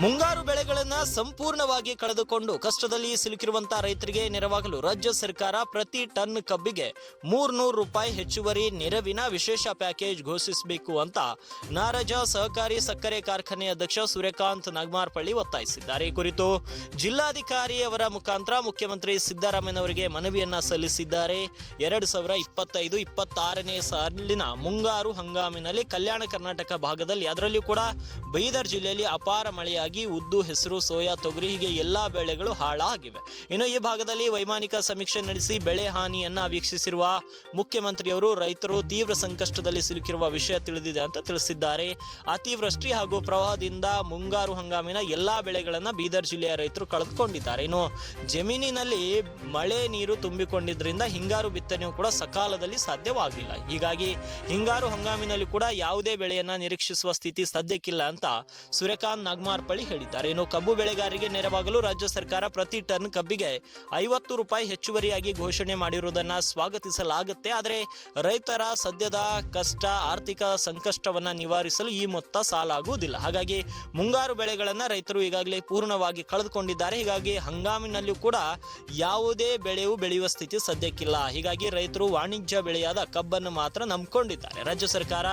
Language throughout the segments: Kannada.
ಮುಂಗಾರು ಬೆಳೆಗಳನ್ನು ಸಂಪೂರ್ಣವಾಗಿ ಕಳೆದುಕೊಂಡು ಕಷ್ಟದಲ್ಲಿ ಸಿಲುಕಿರುವಂತಹ ರೈತರಿಗೆ ನೆರವಾಗಲು ರಾಜ್ಯ ಸರ್ಕಾರ ಪ್ರತಿ ಟನ್ ಕಬ್ಬಿಗೆ ಮೂರ್ನೂರು ರೂಪಾಯಿ ಹೆಚ್ಚುವರಿ ನೆರವಿನ ವಿಶೇಷ ಪ್ಯಾಕೇಜ್ ಘೋಷಿಸಬೇಕು ಅಂತ ನಾರಜ ಸಹಕಾರಿ ಸಕ್ಕರೆ ಕಾರ್ಖಾನೆ ಅಧ್ಯಕ್ಷ ಸೂರ್ಯಕಾಂತ್ ನಾಗಮಾರ್ಪಳ್ಳಿ ಒತ್ತಾಯಿಸಿದ್ದಾರೆ. ಈ ಕುರಿತು ಜಿಲ್ಲಾಧಿಕಾರಿಯವರ ಮುಖಾಂತರ ಮುಖ್ಯಮಂತ್ರಿ ಸಿದ್ದರಾಮಯ್ಯನವರಿಗೆ ಮನವಿಯನ್ನ ಸಲ್ಲಿಸಿದ್ದಾರೆ. ಎರಡು ಸಾವಿರ ಇಪ್ಪತ್ತೈದು, ಇಪ್ಪತ್ತಾರನೇ ಸಾಲಿನ ಮುಂಗಾರು ಹಂಗಾಮಿನಲ್ಲಿ ಕಲ್ಯಾಣ ಕರ್ನಾಟಕ ಭಾಗದಲ್ಲಿ ಅದರಲ್ಲಿಯೂ ಕೂಡ ಬೀದರ್ ಜಿಲ್ಲೆಯಲ್ಲಿ ಅಪಾರ ಮಳೆಯಾಗಿ ಉದ್ದು ಹೆಸರು, ಸೋಯಾ, ತೊಗರಿ ಹೀಗೆ ಎಲ್ಲಾ ಬೆಳೆಗಳು ಹಾಳಾಗಿವೆ. ಇನ್ನು ಈ ಭಾಗದಲ್ಲಿ ವೈಮಾನಿಕ ಸಮೀಕ್ಷೆ ನಡೆಸಿ ಬೆಳೆ ಹಾನಿಯನ್ನ ವೀಕ್ಷಿಸಿರುವ ಮುಖ್ಯಮಂತ್ರಿಯವರು ರೈತರು ತೀವ್ರ ಸಂಕಷ್ಟದಲ್ಲಿ ಸಿಲುಕಿರುವ ವಿಷಯ ತಿಳಿದಿದೆ ಅಂತ ತಿಳಿಸಿದ್ದಾರೆ. ಅತಿವೃಷ್ಟಿ ಹಾಗೂ ಪ್ರವಾಹದಿಂದ ಮುಂಗಾರು ಹಂಗಾಮಿನ ಎಲ್ಲಾ ಬೆಳೆಗಳನ್ನ ಬೀದರ್ ಜಿಲ್ಲೆಯ ರೈತರು ಕಳೆದುಕೊಂಡಿದ್ದಾರೆ. ಇನ್ನು ಜಮೀನಿನಲ್ಲಿ ಮಳೆ ನೀರು ತುಂಬಿಕೊಂಡಿದ್ದರಿಂದ ಹಿಂಗಾರು ಬಿತ್ತನೆಯೂ ಕೂಡ ಸಕಾಲದಲ್ಲಿ ಸಾಧ್ಯವಾಗಿಲ್ಲ. ಹೀಗಾಗಿ ಹಿಂಗಾರು ಹಂಗಾಮಿನಲ್ಲಿ ಕೂಡ ಯಾವುದೇ ಬೆಳೆಯನ್ನ ನಿರೀಕ್ಷಿಸುವ ಸ್ಥಿತಿ ಸದ್ಯಕ್ಕಿಲ್ಲ ಅಂತ ಸೂರ್ಯಕಾಂತ್ ನಾಗಮಾರ್ಪಳ್ಳಿ ಹೇಳಿದ್ದಾರೆ. ಇನ್ನು ಕಬ್ಬು ಬೆಳೆಗಾರರಿಗೆ ನೆರವಾಗಲು ರಾಜ್ಯ ಸರ್ಕಾರ ಪ್ರತಿ ಟನ್ ಕಬ್ಬಿಗೆ ಐವತ್ತು ರೂಪಾಯಿ ಹೆಚ್ಚುವರಿಯಾಗಿ ಘೋಷಣೆ ಮಾಡಿರುವುದನ್ನು ಸ್ವಾಗತಿಸಲಾಗುತ್ತೆ. ಆದರೆ ರೈತರ ಸದ್ಯದ ಕಷ್ಟ, ಆರ್ಥಿಕ ಸಂಕಷ್ಟವನ್ನು ನಿವಾರಿಸಲು ಈ ಮೊತ್ತ ಸಾಲಾಗುವುದಿಲ್ಲ. ಹಾಗಾಗಿ ಮುಂಗಾರು ಬೆಳೆಗಳನ್ನು ರೈತರು ಈಗಾಗಲೇ ಪೂರ್ಣವಾಗಿ ಕಳೆದುಕೊಂಡಿದ್ದಾರೆ. ಹೀಗಾಗಿ ಹಂಗಾಮಿನಲ್ಲೂ ಕೂಡ ಯಾವುದೇ ಬೆಳೆಯೂ ಬೆಳೆಯುವ ಸ್ಥಿತಿ ಸದ್ಯಕ್ಕಿಲ್ಲ. ಹೀಗಾಗಿ ರೈತರು ವಾಣಿಜ್ಯ ಬೆಳೆಯಾದ ಕಬ್ಬನ್ನು ಮಾತ್ರ ನಂಬಿಕೊಂಡಿದ್ದಾರೆ. ರಾಜ್ಯ ಸರ್ಕಾರ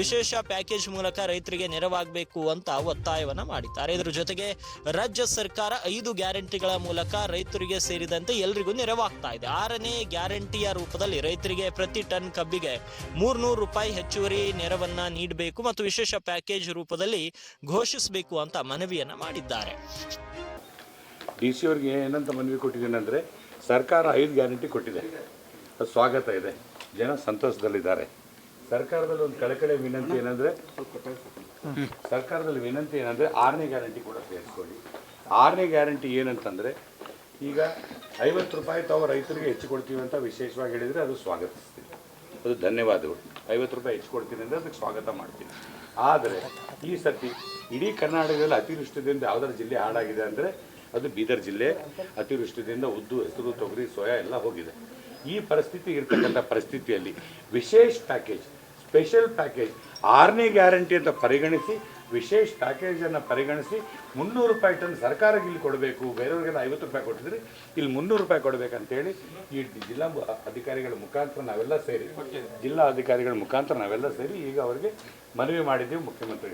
ವಿಶೇಷ ಪ್ಯಾಕೇಜ್ ಮೂಲಕ ರೈತರಿಗೆ ನೆರವಾಗಬೇಕು ಅಂತ ಒತ್ತಾಯವನ್ನು ಮಾಡಿದ್ದಾರೆ. ಇದರ ಜೊತೆಗೆ ರಾಜ್ಯ ಸರ್ಕಾರ ಐದು ಗ್ಯಾರಂಟಿಗಳ ಮೂಲಕ ರೈತರಿಗೆ ಸೇರಿದಂತೆ ಎಲ್ರಿಗೂ ನೆರವಾಗ್ತಾ ಇದೆ. ಆರನೇ ಗ್ಯಾರಂಟಿಯ ರೂಪದಲ್ಲಿ ರೈತರಿಗೆ ಪ್ರತಿ ಟನ್ ಕಬ್ಬಿಗೆ ಮೂರ್ನೂರು ರೂಪಾಯಿ ಹೆಚ್ಚುವರಿ ನೆರವನ್ನ ನೀಡಬೇಕು ಮತ್ತು ವಿಶೇಷ ಪ್ಯಾಕೇಜ್ ರೂಪದಲ್ಲಿ ಘೋಷಿಸಬೇಕು ಅಂತ ಮನವಿಯನ್ನ ಮಾಡಿದ್ದಾರೆ. ಡಿ ಸಿ ಅವ್ರಿಗೆ ಏನಂತ ಮನವಿ ಕೊಟ್ಟಿದ್ದೀನಿ ಅಂದರೆ ಸರ್ಕಾರ ಐದು ಗ್ಯಾರಂಟಿ ಕೊಟ್ಟಿದೆ. ಸ್ವಾಗತ ಇದೆ. ಜನ ಸಂತೋಷದಲ್ಲಿದ್ದಾರೆ. ಸರ್ಕಾರದಲ್ಲಿ ಒಂದು ಕಳಕಳಿ ವಿನಂತಿ ಏನಂದ್ರೆ, ಸರ್ಕಾರದಲ್ಲಿ ವಿನಂತಿ ಏನಂದ್ರೆ ಆರನೇ ಗ್ಯಾರಂಟಿ ಕೂಡ ಸೇರಿಸ್ಕೊಳ್ಳಿ. ಆರನೇ ಗ್ಯಾರಂಟಿ ಏನಂತಂದ್ರೆ, ಈಗ ಐವತ್ತು ರೂಪಾಯಿ ತಾವು ರೈತರಿಗೆ ಹೆಚ್ಚು ಕೊಡ್ತೀವಿ ಅಂತ ವಿಶೇಷವಾಗಿ ಹೇಳಿದರೆ ಅದು ಸ್ವಾಗತಿಸ್ತೀನಿ ಅದು ಧನ್ಯವಾದಗಳು. ಐವತ್ತು ರೂಪಾಯಿ ಹೆಚ್ಚು ಕೊಡ್ತೀನಿ ಅಂದರೆ ಅದಕ್ಕೆ ಸ್ವಾಗತ ಮಾಡ್ತೀನಿ. ಆದರೆ ಈ ಸರ್ತಿ ಇಡೀ ಕರ್ನಾಟಕದಲ್ಲಿ ಅತಿವೃಷ್ಟಿದಿಂದ ಯಾವ್ದಾದ್ರು ಜಿಲ್ಲೆ ಹಾಳಾಗಿದೆ ಅಂದರೆ ಅದು ಬೀದರ್ ಜಿಲ್ಲೆ, ಅತಿವೃಷ್ಟಿದಿಂದ ಉದ್ದು, ಹೆಸರು ತೊಗರಿ, ಸೋಯಾ ಎಲ್ಲ ಹೋಗಿದೆ. ಈ ಪರಿಸ್ಥಿತಿ ಇರ್ತಕ್ಕಂಥ ಪರಿಸ್ಥಿತಿಯಲ್ಲಿ ವಿಶೇಷ ಪ್ಯಾಕೇಜ್ ಸ್ಪೆಷಲ್ ಪ್ಯಾಕೇಜ್. ಆರನೇ ಗ್ಯಾರಂಟಿ ಅಂತ ಪರಿಗಣಿಸಿ, ವಿಶೇಷ ಪ್ಯಾಕೇಜನ್ನು ಪರಿಗಣಿಸಿ ಮುನ್ನೂರು ರೂಪಾಯಿ ಟನ್ ಸರ್ಕಾರಕ್ಕೆ ಇಲ್ಲಿ ಕೊಡಬೇಕು. ಬೇರೆಯವ್ರಿಗೆಲ್ಲ ಐವತ್ತು ರೂಪಾಯಿ ಕೊಟ್ಟಿದ್ರೆ ಇಲ್ಲಿ ಮುನ್ನೂರು ರೂಪಾಯಿ ಕೊಡಬೇಕಂತೇಳಿ ಈ ಜಿಲ್ಲಾ ಅಧಿಕಾರಿಗಳ ಮುಖಾಂತರ ನಾವೆಲ್ಲ ಸೇರಿ, ಜಿಲ್ಲಾ ಅಧಿಕಾರಿಗಳ ಮುಖಾಂತರ ನಾವೆಲ್ಲ ಸೇರಿ ಈಗ ಅವರಿಗೆ ಮನವಿ ಮಾಡಿದ್ದೀವಿ ಮುಖ್ಯಮಂತ್ರಿಗಳು